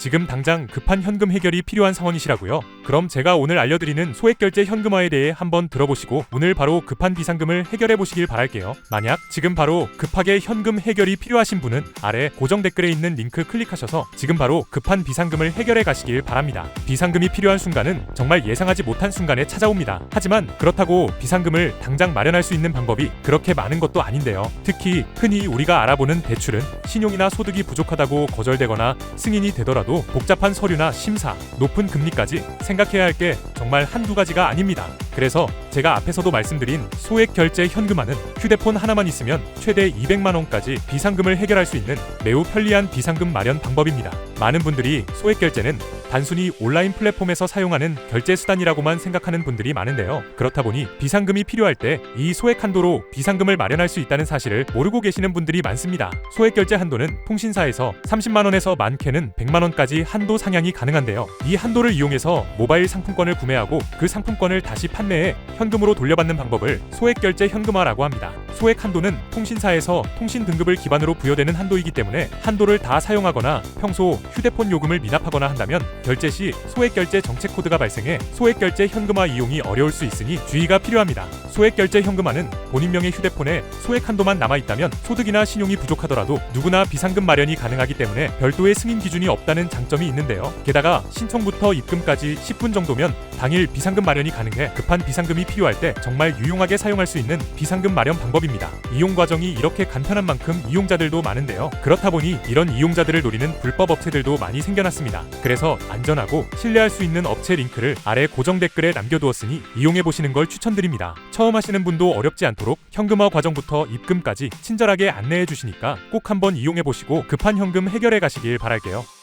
지금 당장 급한 현금 해결이 필요한 상황이시라고요? 그럼 제가 오늘 알려드리는 소액결제 현금화에 대해 한번 들어보시고 오늘 바로 급한 비상금을 해결해 보시길 바랄게요. 만약 지금 바로 급하게 현금 해결이 필요하신 분은 아래 고정 댓글에 있는 링크 클릭하셔서 지금 바로 급한 비상금을 해결해 가시길 바랍니다. 비상금이 필요한 순간은 정말 예상하지 못한 순간에 찾아옵니다. 하지만 그렇다고 비상금을 당장 마련할 수 있는 방법이 그렇게 많은 것도 아닌데요. 특히 흔히 우리가 알아보는 대출은 신용이나 소득이 부족하다고 거절되거나 승인이 되더라도 복잡한 서류나 심사, 높은 금리까지 생각해야 할 게 정말 한두 가지가 아닙니다. 그래서 제가 앞에서도 말씀드린 소액 결제 현금화는 휴대폰 하나만 있으면 최대 200만 원까지 비상금을 해결할 수 있는 매우 편리한 비상금 마련 방법입니다. 많은 분들이 소액 결제는 단순히 온라인 플랫폼에서 사용하는 결제 수단이라고만 생각하는 분들이 많은데요. 그렇다 보니 비상금이 필요할 때 이 소액 한도로 비상금을 마련할 수 있다는 사실을 모르고 계시는 분들이 많습니다. 소액 결제 한도는 통신사에서 30만 원에서 많게는 100만 원까지 한도 상향이 가능한데요. 이 한도를 이용해서 모바일 상품권을 구매하고 그 상품권을 다시 판매해 현금으로 돌려받는 방법을 소액 결제 현금화라고 합니다. 소액 한도는 통신사에서 통신 등급을 기반으로 부여되는 한도이기 때문에 한도를 다 사용하거나 평소 휴대폰 요금을 미납하거나 한다면 결제 시 소액 결제 정책 코드가 발생해 소액 결제 현금화 이용이 어려울 수 있으니 주의가 필요합니다. 소액 결제 현금화는 본인 명의 휴대폰에 소액 한도만 남아 있다면 소득이나 신용이 부족하더라도 누구나 비상금 마련이 가능하기 때문에 별도의 승인 기준이 없다는 장점이 있는데요. 게다가 신청부터 입금까지 10분 정도면 당일 비상금 마련이 가능해 급한 비상금이 필요할 때 정말 유용하게 사용할 수 있는 비상금 마련 방법입니다. 이용 과정이 이렇게 간편한 만큼 이용자들도 많은데요. 그렇다 보니 이런 이용자들을 노리는 불법 업체들도 많이 생겨났습니다. 그래서 안전하고 신뢰할 수 있는 업체 링크를 아래 고정 댓글에 남겨두었으니 이용해 보시는 걸 추천드립니다. 처음 하시는 분도 어렵지 않도록 현금화 과정부터 입금까지 친절하게 안내해 주시니까 꼭 한번 이용해 보시고 급한 현금 해결해 가시길 바랄게요.